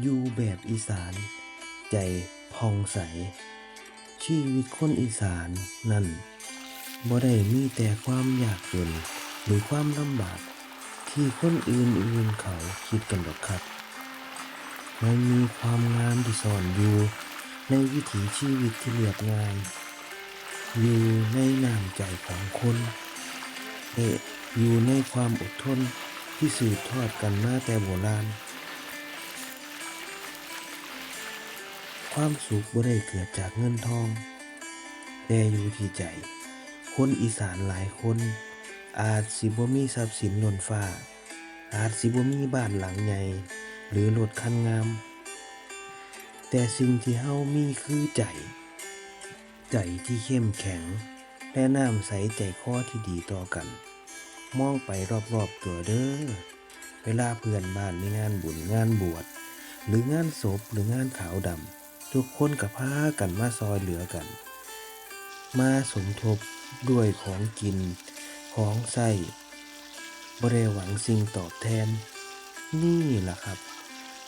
อยู่แบบอีสาน ใจผ่องใส ชีวิตคนอีสานนั่นบ่ได้มีแต่ความยากจนหรือความลำบาก ที่คนอื่นๆเขาคิดกันหรอกครับ มันมีความงามที่ซ่อนอยู่ในวิถีชีวิตที่เรียบง่าย อยู่ในน้ำใจของคนและอยู่ในความอดทนที่สืบทอดกันมาแต่โบราณ ความสุขบ่ได้เกิดจากเงินทอง แต่อยู่ที่ใจ คนอีสานหลายคน อาจสิบ่มีทรัพย์สินล้นฟ้า อาจสิบ่มีบ้านหลังใหญ่ หรือรถคันงาม แต่สิ่งที่เฮามีคือใจ ใจที่เข้มแข็ง และน้ำใสใจคอที่ดีต่อกัน มองไปรอบๆตัวเด้อ เวลาเพื่อนบ้านมีงานบุญงานบวชหรืองานศพหรืองานขาวดำ ทุกคนกับพากันมาซอยเหลือกัน มาสมทบด้วยของกินของใส่บริหวังสิ่งตอบแทน นี่แหละครับ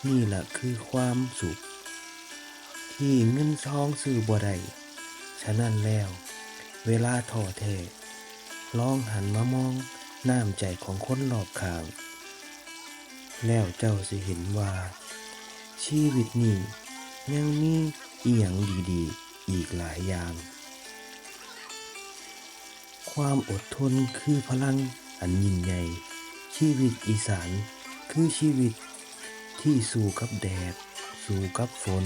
นี่แหละคือความสุข ที่เงินทองซื้อบ่ได้ฉะนั้นแล้ว เวลาท้อแท้ลองหันมามองน้ำใจของคนรอบข้าง แล้วเจ้าสิเห็นว่า ชีวิตนี้ ยังมีอีหยังดีๆ อีกหลายอย่าง ความอดทนคือพลังอันยิ่งใหญ่ ชีวิตอีสานคือชีวิตที่สู้กับแดด สู้กับฝน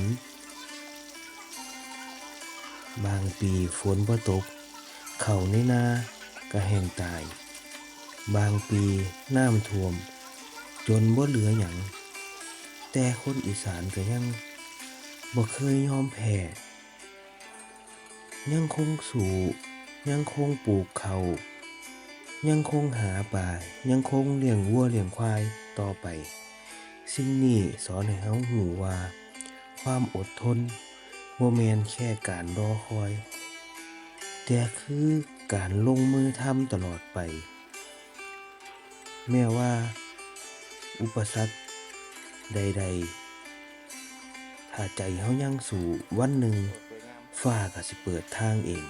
บางปีฝนบ่ตก เข่าในนาก็แห้งตาย บางปีน้ำท่วม จนบ่เหลือหยังแต่คนอีสานก็ยัง บ่เคยยอมแพ้ยังคงสู้ยังคงปลูกเขายังคงหาปลายังคงเลี้ยงวัวเลี้ยงควายต่อไป สิ่งนี้สอนให้เฮาหูว่า ความอดทนบ่แมนแค่การรอคอย แต่คือการลงมือทำตลอดไป แม้ว่า อุปสรรคใด ๆ ถ้าใจเฮายังสู่วันหนึ่งฟ้าก็สิเปิดทางเอง